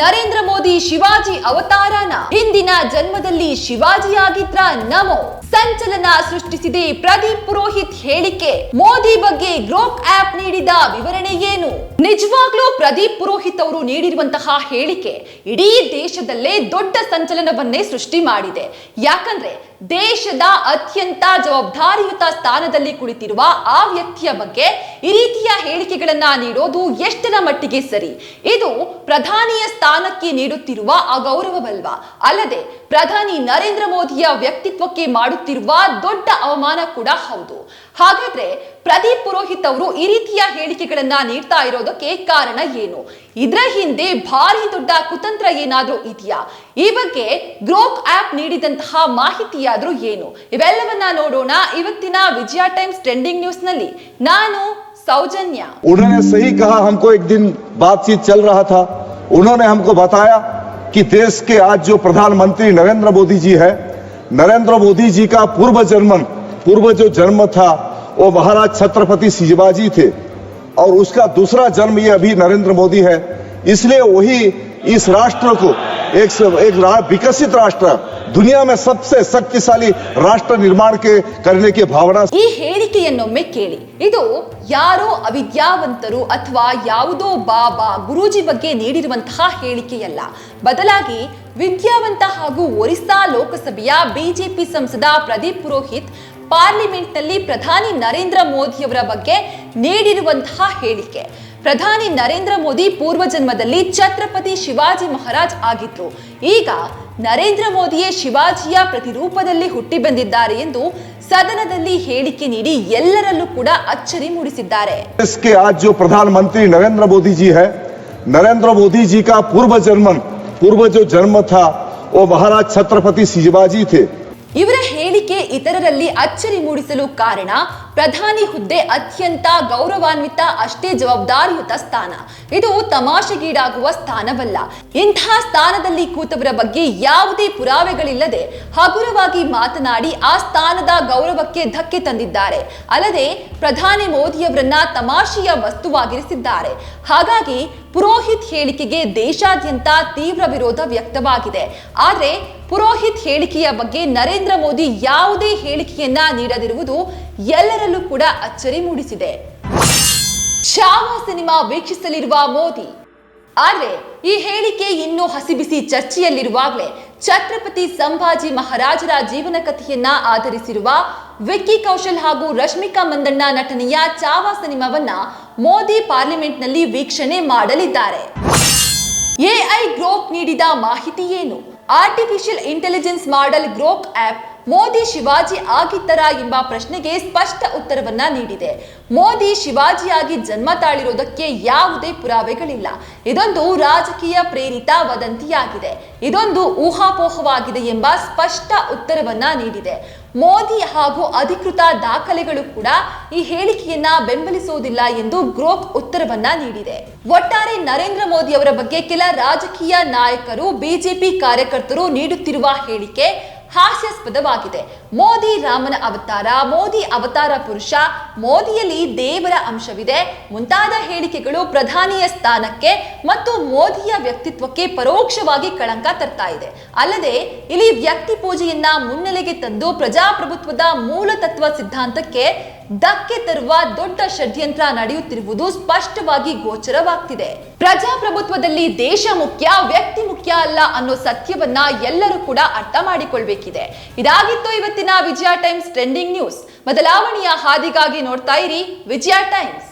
ನರೇಂದ್ರ ಮೋದಿ ಶಿವಾಜಿ ಅವತಾರನ ಹಿಂದಿನ ಜನ್ಮದಲ್ಲಿ ಶಿವಾಜಿಯಾಗಿದ್ರ ನಮೋ. ಸಂಚಲನ ಸೃಷ್ಟಿಸಿದೆ ಪ್ರದೀಪ್ ಪುರೋಹಿತ್ ಹೇಳಿಕೆ. ಮೋದಿ ಬಗ್ಗೆ ಗ್ರೋಕ್ ಆಪ್ ನೀಡಿದ ವಿವರಣೆ ಏನು? ನಿಜವಾಗ್ಲೂ ಪ್ರದೀಪ್ ಪುರೋಹಿತ್ ಅವರು ನೀಡಿರುವಂತಹ ಹೇಳಿಕೆ ಇಡೀ ದೇಶದಲ್ಲೇ ದೊಡ್ಡ ಸಂಚಲನವನ್ನೇ ಸೃಷ್ಟಿ ಮಾಡಿದೆ. ಯಾಕಂದ್ರೆ ದೇಶದ ಅತ್ಯಂತ ಜವಾಬ್ದಾರಿಯುತ ಸ್ಥಾನದಲ್ಲಿ ಕುಳಿತಿರುವ ಆ ವ್ಯಕ್ತಿಯ ಬಗ್ಗೆ ಈ ರೀತಿಯ ಹೇಳಿಕೆಗಳನ್ನ ನೀಡೋದು ಎಷ್ಟರ ಮಟ್ಟಿಗೆ ಸರಿ? ಇದು ಪ್ರಧಾನಿಯ ಸ್ಥಾನಕ್ಕೆ ನೀಡುತ್ತಿರುವ ಅಗೌರವವಲ್ವಾ? ಅಲ್ಲದೆ ಪ್ರಧಾನಿ ನರೇಂದ್ರ ಮೋದಿಯ ವ್ಯಕ್ತಿತ್ವಕ್ಕೆ ಮಾಡುತ್ತಿರುವ ದೊಡ್ಡ ಅವಮಾನ ಕೂಡ ಹೌದು ಹಾಗಾದ್ರೆ ಪ್ರದೀಪ್ ಪುರೋಹಿತ್ ಅವರು ಈ ರೀತಿಯ ಹೇಳಿಕೆಗಳನ್ನ ನೀಡ್ತಾ ಇರೋದಕ್ಕೆ ಕಾರಣ ಏನು ಇದರ ಹಿಂದೆ ಭಾರಿ ದೊಡ್ಡ ಕುತಂತ್ರ ಏನಾದ್ರೂ ಇದೆಯಾ ಈ ಬಗ್ಗೆ ಗ್ರೋಕ್ ಆಪ್ ನೀಡಿದಂತಹ ಮಾಹಿತಿಯಾದ್ರೂ ಏನು ಇವೆಲ್ಲವನ್ನ ನೋಡೋಣ ಇವತ್ತಿನ ವಿಜಯ ಟೈಮ್ಸ್ ಟ್ರೆಂಡಿಂಗ್ ನ್ಯೂಸ್ ನಲ್ಲಿ ನಾನು ಸೌಜನ್ಯ उन्होंने सही कहा हमको एक दिन बातचीत चल रहा था उन्होंने हमको बताया कि देश के आज जो प्रधानमंत्री नरेंद्र मोदी जी है नरेंद्र मोदी जी का पूर्व जन्म पूर्व जो जन्म था, वो महाराज छत्रपति शिवाजी थे। और उसका दूसरा जन्म ये अभी नरेंद्र मोदी है। इसलिए वही इस राष्ट्र को एक एक रा- विकसित राष्ट्र दुनिया में सबसे शक्तिशाली राष्ट्र निर्माण के करने की भावना ಈ ಹೇಳಿಕೆಯನ್ನೊಮ್ಮೆ ಕೇಳಿ ಇದು ಯಾರೋ ಅವಿದ್ಯಾವಂತರು ಅಥವಾ ಯಾವುದೋ ಬಾಬಾ ಗುರೂಜಿ ಬಗ್ಗೆ ನೀಡಿರುವಂತಹ ಹೇಳಿಕೆಯಲ್ಲ ಬದಲಾಗಿ ವಿದ್ಯಾವಂತ ಹಾಗೂ ಒರಿಸ್ಸಾ ಲೋಕಸಭೆಯ ಬಿಜೆಪಿ ಸಂಸದ ಪ್ರದೀಪ್ ಪುರೋಹಿತ್ ಪಾರ್ಲಿಮೆಂಟ್ನಲ್ಲಿ ಪ್ರಧಾನಿ ನರೇಂದ್ರ ಮೋದಿಯವರ ಬಗ್ಗೆ ನೀಡಿರುವಂತಹ ಹೇಳಿಕೆ ಪ್ರಧಾನಿ ನರೇಂದ್ರ ಮೋದಿ ಪೂರ್ವ ಜನ್ಮದಲ್ಲಿ ಛತ್ರಪತಿ ಶಿವಾಜಿ ಮಹಾರಾಜ್ ಆಗಿದ್ರು ಈಗ ನರೇಂದ್ರ ಮೋದಿಯೇ ಶಿವಾಜಿಯ ಪ್ರತಿರೂಪದಲ್ಲಿ ಹುಟ್ಟಿ ಬಂದಿದ್ದಾರೆ ಎಂದು ಸದನದಲ್ಲಿ ಹೇಳಿಕೆ ನೀಡಿ ಎಲ್ಲರಲ್ಲೂ ಕೂಡ ಅಚ್ಚರಿ ಮೂಡಿಸಿದ್ದಾರೆ देश के आज जो प्रधानमंत्री नरेंद्र मोदी जी है नरेंद्र मोदी जी का पूर्व जन्म पूर्व जो जन्म था वो महाराज छत्रपति शिवाजी थे ಇವರ ಹೇಳಿಕೆ ಇತರರಲ್ಲಿ ಅಚ್ಚರಿ ಮೂಡಿಸಲು ಕಾರಣ ಪ್ರಧಾನಿ ಹುದ್ದೆ ಅತ್ಯಂತ ಗೌರವಾನ್ವಿತ, ಅಷ್ಟೇ ಜವಾಬ್ದಾರಿಯುತ ಸ್ಥಾನ. ಇದು ತಮಾಷೆಗೀಡಾಗುವ ಸ್ಥಾನವಲ್ಲ. ಇಂತಹ ಸ್ಥಾನದಲ್ಲಿ ಕೂತವರ ಬಗ್ಗೆ ಯಾವುದೇ ಪುರಾವೆಗಳಿಲ್ಲದೆ ಹಗುರವಾಗಿ ಮಾತನಾಡಿ ಆ ಸ್ಥಾನದ ಗೌರವಕ್ಕೆ ಧಕ್ಕೆ ತಂದಿದ್ದಾರೆ. ಅಲ್ಲದೆ ಪ್ರಧಾನಿ ಮೋದಿಯವರನ್ನ ತಮಾಷೆಯ ವಸ್ತುವಾಗಿರಿಸಿದ್ದಾರೆ. ಹಾಗಾಗಿ ಪುರೋಹಿತ್ ಹೇಳಿಕೆಗೆ ದೇಶಾದ್ಯಂತ ತೀವ್ರ ವಿರೋಧ ವ್ಯಕ್ತವಾಗಿದೆ. ಆದ್ರೆ ಪುರೋಹಿತ್ ಹೇಳಿಕೆಯ ಬಗ್ಗೆ ನರೇಂದ್ರ ಮೋದಿ ಯಾವುದೇ ಹೇಳಿಕೆಯನ್ನ ನೀಡದಿರುವುದು ಎಲ್ಲರಲ್ಲೂ ಕೂಡ ಅಚ್ಚರಿ ಮೂಡಿಸಿದೆ. ಶ್ಯಾಮ ಸಿನಿಮಾ ವೀಕ್ಷಿಸಲಿರುವ ಮೋದಿ. ಆದರೆ ಈ ಹೇಳಿಕೆ ಇನ್ನೂ ಹಸಿಬಿಸಿ ಚರ್ಚೆಯಲ್ಲಿರುವಾಗಲೇ ಛತ್ರಪತಿ ಸಂಭಾಜಿ ಮಹಾರಾಜರ ಜೀವನ ಕಥೆಯನ್ನ ಆಧರಿಸಿರುವ ವಿಕ್ಕಿ ಕೌಶಲ್ ಹಾಗೂ ರಶ್ಮಿಕಾ ಮಂದಣ್ಣ ನಟನೆಯ ಚಾವಾ ಸಿನಿಮಾವನ್ನ ಮೋದಿ ಪಾರ್ಲಿಮೆಂಟ್ನಲ್ಲಿ ವೀಕ್ಷಣೆ ಮಾಡಲಿದ್ದಾರೆ. ಎಐ ಗ್ರೋಪ್ ನೀಡಿದ ಮಾಹಿತಿ ಏನು? Artificial intelligence model Grok app Modi Shivaji ಆಗಿದ್ದರಾ ಎಂಬ ಪ್ರಶ್ನೆಗೆ ಸ್ಪಷ್ಟ ಉತ್ತರವನ್ನ ನೀಡಿದೆ. ಮೋದಿ ಶಿವಾಜಿಯಾಗಿ ಜನ್ಮ ತಾಳಿರೋದಕ್ಕೆ ಯಾವುದೇ ಪುರಾವೆಗಳಿಲ್ಲ. ಇದೊಂದು ರಾಜಕೀಯ ಪ್ರೇರಿತ ವದಂತಿಯಾಗಿದೆ. ಇದೊಂದು ಊಹಾಪೋಹವಾಗಿದೆ ಎಂಬ ಸ್ಪಷ್ಟ ಉತ್ತರವನ್ನ ನೀಡಿದೆ. ಮೋದಿ ಹಾಗೂ ಅಧಿಕೃತ ದಾಖಲೆಗಳು ಕೂಡ ಈ ಹೇಳಿಕೆಯನ್ನ ಬೆಂಬಲಿಸುವುದಿಲ್ಲ ಎಂದು ಗ್ರೋಕ್ ಉತ್ತರವನ್ನ ನೀಡಿದೆ. ಒಟ್ಟಾರೆ ನರೇಂದ್ರ ಮೋದಿ ಅವರ ಬಗ್ಗೆ ಕೆಲ ರಾಜಕೀಯ ನಾಯಕರು, ಬಿಜೆಪಿ ಕಾರ್ಯಕರ್ತರು ನೀಡುತ್ತಿರುವ ಹೇಳಿಕೆ ಹಾಸ್ಯಾಸ್ಪದವಾಗಿದೆ. ಮೋದಿ ರಾಮನ ಅವತಾರ, ಮೋದಿ ಅವತಾರ ಪುರುಷ, ಮೋದಿಯಲ್ಲಿ ದೇವರ ಅಂಶವಿದೆ. ಮುಂತಾದ ಹೇಳಿಕೆಗಳು ಪ್ರಧಾನಿಯ ಸ್ಥಾನಕ್ಕೆ ಮತ್ತು ಮೋದಿಯ ವ್ಯಕ್ತಿತ್ವಕ್ಕೆ ಪರೋಕ್ಷವಾಗಿ ಕಳಂಕ ತರ್ತಾ ಇದೆ. ಅಲ್ಲದೆ, ಇಲ್ಲಿ ವ್ಯಕ್ತಿ ಪೂಜೆಯನ್ನ ಮುನ್ನೆಲೆಗೆ ತಂದು ಪ್ರಜಾಪ್ರಭುತ್ವದ ಮೂಲ ತತ್ವ ಸಿದ್ಧಾಂತಕ್ಕೆ ಧಕ್ಕೆ ತರುವ ದೊಡ್ಡ ಷಡ್ಯಂತ್ರ ನಡೆಯುತ್ತಿರುವುದು ಸ್ಪಷ್ಟವಾಗಿ ಗೋಚರವಾಗ್ತಿದೆ. ಪ್ರಜಾಪ್ರಭುತ್ವದಲ್ಲಿ ದೇಶ ಮುಖ್ಯ, ವ್ಯಕ್ತಿ ಮುಖ್ಯ ಅಲ್ಲ ಅನ್ನೋ ಸತ್ಯವನ್ನ ಎಲ್ಲರೂ ಕೂಡ ಅರ್ಥ ಮಾಡಿಕೊಳ್ಬೇಕಿದೆ. ಇದಾಗಿತ್ತು ಇವತ್ತಿನ ವಿಜಯ ಟೈಮ್ಸ್ ಟ್ರೆಂಡಿಂಗ್ ನ್ಯೂಸ್. ಬದಲಾವಣೆಯ ಹಾದಿಗಾಗಿ ನೋಡ್ತಾ ಇರಿ ವಿಜಯ ಟೈಮ್ಸ್.